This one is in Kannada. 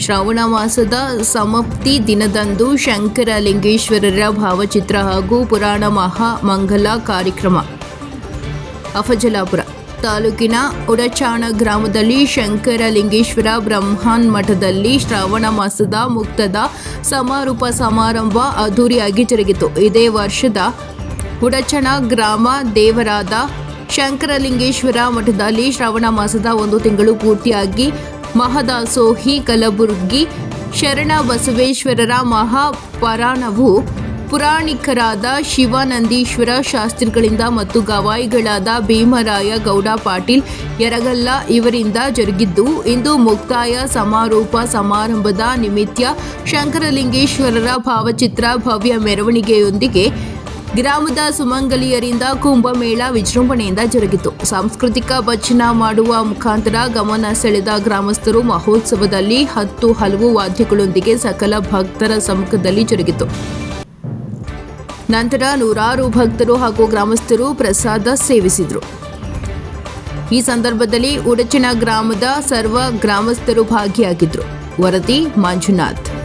ಶ್ರಾವಣ ಮಾಸದ ಸಮಾಪ್ತಿ ದಿನದಂದು ಶಂಕರಲಿಂಗೇಶ್ವರರ ಭಾವಚಿತ್ರ ಹಾಗೂ ಪುರಾಣ ಮಹಾ ಮಂಗಲ ಕಾರ್ಯಕ್ರಮ. ಅಫಜಲಾಪುರ ತಾಲೂಕಿನ ಉಡಚಾಣ ಗ್ರಾಮದಲ್ಲಿ ಶಂಕರಲಿಂಗೇಶ್ವರ ಬ್ರಹ್ಮಾನ್ ಮಠದಲ್ಲಿ ಶ್ರಾವಣ ಮಾಸದ ಮುಕ್ತದ ಸಮಾರೋಪ ಸಮಾರಂಭ ಅದ್ದೂರಿಯಾಗಿ ಜರುಗಿತು. ಇದೇ ವರ್ಷದ ಉಡಚಣ ಗ್ರಾಮ ದೇವರಾದ ಶಂಕರಲಿಂಗೇಶ್ವರ ಮಠದಲ್ಲಿ ಶ್ರಾವಣ ಮಾಸದ ಒಂದು ತಿಂಗಳು ಪೂರ್ತಿಯಾಗಿ ಮಹದಾಸೋಹಿ ಕಲಬುರ್ಗಿ ಶರಣ ಬಸವೇಶ್ವರರ ಮಹಾಪರಾಣವು ಪುರಾಣಿಕರಾದ ಶಿವಾನಂದೀಶ್ವರ ಶಾಸ್ತ್ರಿಗಳಿಂದ ಮತ್ತು ಗವಾಯಿಗಳಾದ ಭೀಮರಾಯ ಗೌಡ ಪಾಟೀಲ್ ಯರಗಲ್ಲ ಇವರಿಂದ ಜರುಗಿದ್ದು, ಇಂದು ಮುಕ್ತಾಯ ಸಮಾರೋಪ ಸಮಾರಂಭದ ನಿಮಿತ್ತ ಶಂಕರಲಿಂಗೇಶ್ವರರ ಭಾವಚಿತ್ರ ಭವ್ಯ ಮೆರವಣಿಗೆಯೊಂದಿಗೆ ಗ್ರಾಮದ ಸುಮಂಗಲಿಯರಿಂದ ಕುಂಭಮೇಳ ವಿಜೃಂಭಣೆಯಿಂದ ಜರುಗಿತು. ಸಾಂಸ್ಕೃತಿಕ ಭಜನ ಮಾಡುವ ಮುಖಾಂತರ ಗಮನ ಸೆಳೆದ ಗ್ರಾಮಸ್ಥರು ಮಹೋತ್ಸವದಲ್ಲಿ ಹತ್ತು ಹಲವು ವಾದ್ಯಗಳೊಂದಿಗೆ ಸಕಲ ಭಕ್ತರ ಸಮ್ಮುಖದಲ್ಲಿ ಜರುಗಿತು. ನಂತರ ನೂರಾರು ಭಕ್ತರು ಹಾಗೂ ಗ್ರಾಮಸ್ಥರು ಪ್ರಸಾದ ಸೇವಿಸಿದರು. ಈ ಸಂದರ್ಭದಲ್ಲಿ ಉಡಚಿನ ಗ್ರಾಮದ ಸರ್ವ ಗ್ರಾಮಸ್ಥರು ಭಾಗಿಯಾಗಿದ್ದರು ವರದಿ ಮಂಜುನಾಥ್.